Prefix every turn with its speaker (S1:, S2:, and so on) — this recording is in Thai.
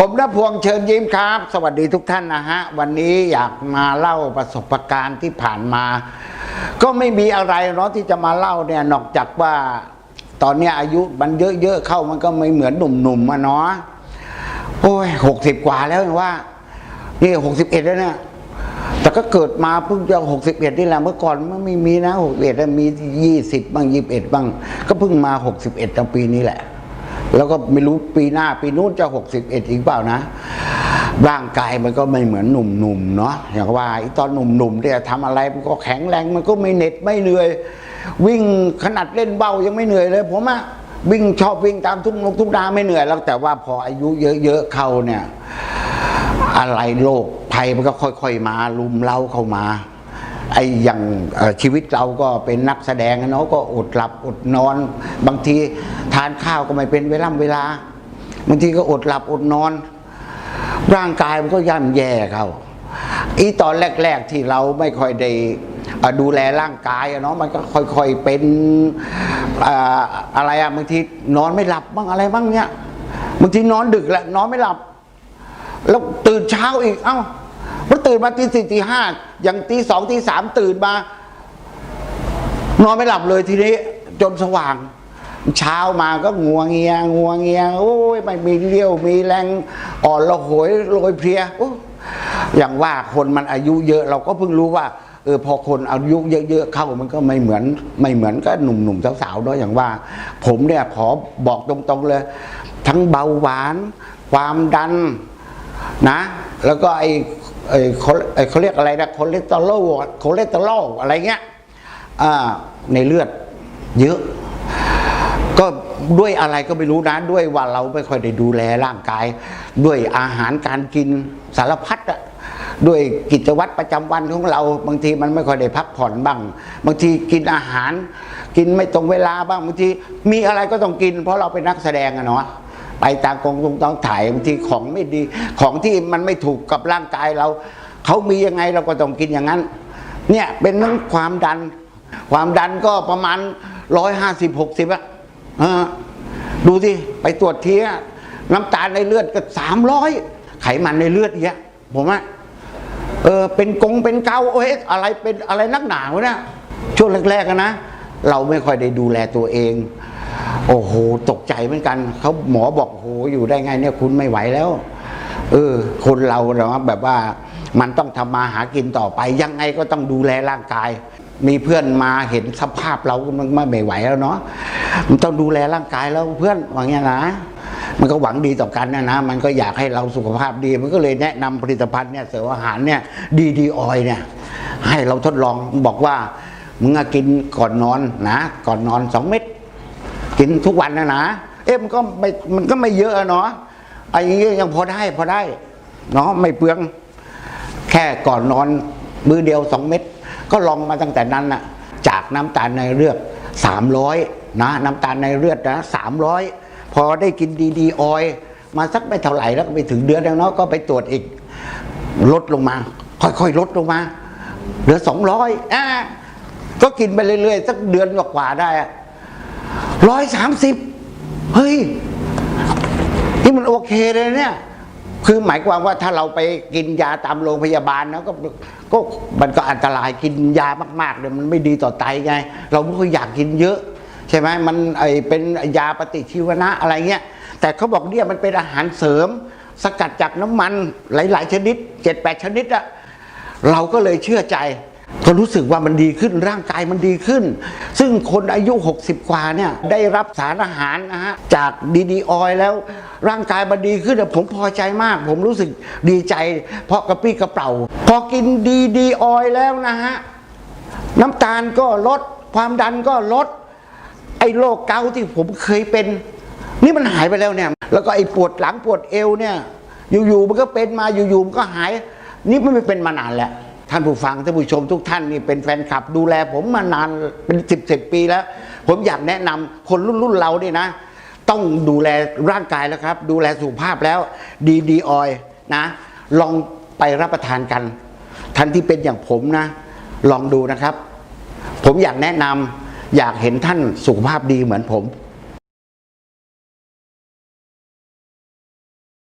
S1: ผมนพวงเชิญยิ้มครับ สวัสดีทุกท่านนะฮะ วันนี้อยากมาเล่าประสบการณ์ที่ผ่านมา ก็ไม่มีอะไรเนาะที่จะมาเล่าเนี่ยนอกจากว่าตอนนี้อายุมันเยอะๆเข้ามันก็ไม่เหมือนหนุ่มๆมาเนาะโอ้ยหกสิบกว่าแล้วว่า นี่หกสิบเอ็ดแล้วเนี่ยแต่ก็เกิดมาเพิ่งจะหกสิบเอ็ดนี่แหละเมื่อก่อนมันไม่มีนะหกสิบเอ็ดมียี่สิบบ้างยี่สิบเอ็ดบ้าง ก็เพิ่งมาหกสิบเอ็ดตปีนี้แหละ แล้วก็ไม่รู้ปีหน้าปีนู้นจะหกสิบเอ็ดอีกเปล่านะร่างกายมันก็ไม่เหมือนหนุ่มๆเนาะอย่างว่าตอนหนุ่มๆเนี่ยทำอะไรมันก็แข็งแรงมันก็ไม่เหน็ดไม่เหนื่อย วิ่งขนาดเล่นเบ้ายังไม่เหนื่อยเลยผมอะวิ่งชอบวิ่งตามทุ่งนกทุ่งนาไม่เหนื่อยแล้วแต่ว่าพออายุเยอะๆเข้าเนี่ย อะไรโรคภัยมันก็ค่อย ๆ มาลุมเล้าเข้ามา ไอ้อย่างชีวิตเราก็เป็นนักแสดงอะเนาะก็อดหลับอดนอน บางทีทานข้าวก็ไม่เป็นเวลาเวลา บางทีก็อดหลับอดนอน ร่างกายมันก็ย่ำแย่เขาอีตอนแรก ๆที่เราไม่ค่อยได้ดูแลร่างกายอะเนาะมันก็ค่อยๆเป็นเอ่อะไรอะบางทีนอนไม่หลับบ้างอะไรบ้างเนี้ยบางทีนอนดึกแหละนอนไม่หลับ แล้วตื่นเช้าอีกเอ้า มันตื่นมาตีสี่ตีห้าอย่างตีสองตีสามตื่นมา นอนไม่หลับเลยทีนี้ จนสว่าง เช้ามาก็งัวเงียงัวเงียโอ้ยไม่มีเรี่ยวมีแรงอ่อนระหยโรยเพลียออย่างว่าคนมันอายุเยอะเราก็เพิ่งรู้ว่าเออพอคนอายุเยอะๆเข้ามันก็ไม่เหมือนไม่เหมือนก็หนุ่มๆสาวๆเนาะอย่างว่า ผมเนี่ยขอบอกตรงๆเลย ทั้งเบาหวาน ความดัน นะ แล้วก็ไอ้ไอ้เขาเรียกอะไรนะคอเลสเตอรอลคอเลสเตอรอลอะไรเงี้ยในเลือดเยอะ ก็ด้วยอะไรก็ไม่รู้นะ ด้วยว่าเราไม่ค่อยได้ดูแลร่างกาย ด้วยอาหารการกินสารพัดอะด้วยกิจวัตรประจำวันของเรา บางทีมันไม่ค่อยได้พักผ่อนบ้าง บางทีกินอาหาร กินไม่ตรงเวลาบ้างบางทีมีอะไรก็ต้องกิน เพราะเราเป็นนักแสดงอะเนาะ ไปตามกองตรงต้องถ่ายบางทีของไม่ดี ของที่มันไม่ถูกกับร่างกายเรา เขามียังไงเราก็ต้องกินอย่างนั้น เนี่ยเป็นเรื่องความดัน ความดันก็ประมาณร้อยห้าสิบหกสิบอะดูสิไปตรวจเทียน้ำตาลในเลือดก็สามร้อยไขมันในเลือดเยอะผมอะเออเป็นกงเป็นเกาโอ้ยอะไรเป็นอะไรนักหนาวะเนี่ยช่วงแรกๆนะเราไม่ค่อยได้ดูแลตัวเอง โอ้โหตกใจเหมือนกันเขาหมอบอกโอ้โหอยู่ได้ไงเนี่ยคุณไม่ไหวแล้ว เออ คนเราเนาะแบบว่ามันต้องทำมาหากินต่อไป ยังไงก็ต้องดูแลร่างกาย มีเพื่อนมาเห็นสภาพเรามันไม่ไหวแล้วเนาะมันต้องดูแลร่างกายแล้วเพื่อนว่างี้นะมันก็หวังดีต่อกันนะนะ มันก็อยากให้เราสุขภาพดี มันก็เลยแนะนำผลิตภัณฑ์เนี่ยเสริมอาหารเนี่ยดีดีออยเนี่ย ให้เราทดลองบอกว่ามึงกินก่อนนอนนะ ก่อนนอนสองเม็ด กินทุกวันนะนะเอ๊ะมันก็ไม่มันก็ไม่เยอะเนาะไอ้เงี้ยยังพอได้พอได้เนาะไม่เปลือง แค่ก่อนนอนมือเดียวสองเม็ดก็ลองมาตั้งแต่นั้นน่ะ จากน้ำตาลในเลือดสามร้อยนะน้ำตาลในเลือดนะสามร้อยพอได้กินดีดีออยมาสักไม่เท่าไหร่แล้วก็ไปถึงเดือนแล้วเนาะก็ไปตรวจอีก ลดลงมา ค่อยๆ ลดลงมาเหลือสองร้อยอ่าก็กินไปเรื่อยๆ สักเดือนกว่าๆได้อะ ร้อยสามสิบเฮ้ยนี่มันโอเคเลยเนี่ย คือหมายความว่าถ้าเราไปกินยาตามโรงพยาบาลนะก็ก็มันก็อันตรายกินยามากๆเลยมันไม่ดีต่อไตไง เราไม่ค่อยอยากกินเยอะ ใช่ไหมมันไอเป็นยาปฏิชีวนะอะไรเงี้ยแต่เขาบอกเนี่ยมันเป็นอาหารเสริม สกัดจากน้ำมันหลาย ๆ ชนิดเจ็ดแปดชนิดอะเราก็เลยเชื่อใจ ก็รู้สึกว่ามันดีขึ้นร่างกายมันดีขึ้น ซึ่งคนอายุ 60 กว่าเนี่ยได้รับสารอาหารนะฮะจากดีดีออยแล้วร่างกายมันดีขึ้นผมพอใจมาก ผมรู้สึกดีใจ เพราะกระปี้กระเป๋าพอกินดีดีออยแล้วนะฮะน้ำตาลก็ลด ความดันก็ลด ไอ้โรคเกาต์ที่ผมเคยเป็น นี่มันหายไปแล้วเนี่ย แล้วก็ไอ้ปวดหลังปวดเอวเนี่ย อยู่ๆมันก็เป็นมาอยู่ๆมันก็หาย นี่มันไม่เป็นมานานแล้ว ท่านผู้ฟังท่านผู้ชมทุกท่านนี่เป็นแฟนคลับดูแลผมมานานเป็นสิบสิบปีแล้ว ผมอยากแนะนำคนรุ่นรุ่นเราเนี่ยนะ ต้องดูแลร่างกายแล้วครับ ดูแลสุขภาพแล้วดีดีออยนะ ลองไปรับประทานกัน ท่านที่เป็นอย่างผมนะ ลองดูนะครับ ผมอยากแนะนำอยากเห็นท่านสุขภาพดีเหมือนผม